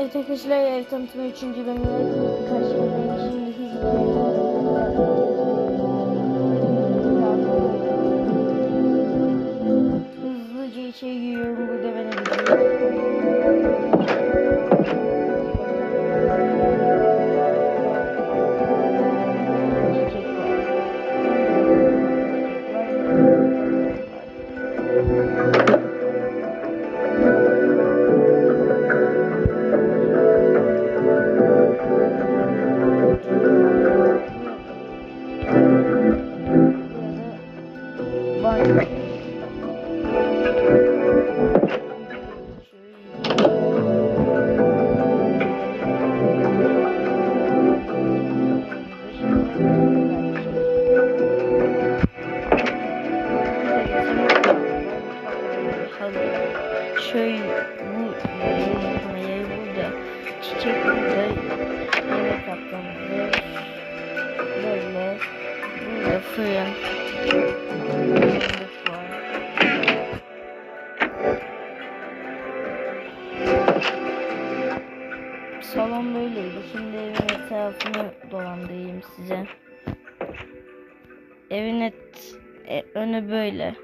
Evet arkadaşlar ev tanıtımı 3. bölümüne karşınızdayım. Şimdi hızlıca 睡。Salon böyleydi. Şimdi evin etrafını dolandırayım size. Evin et, e, önü böyle.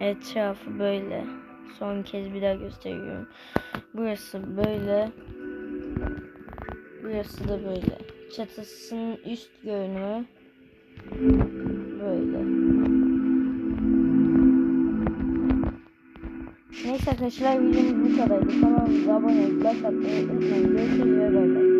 Etrafı böyle. Son kez bir daha gösteriyorum. Burası böyle. Burası da böyle. Çatısının üst görünümü böyle. Neyse arkadaşlar videomuz bu kadardı. Kanalımıza abone olmayı, like atmayı unutmayın. Görüşürüz bay bay.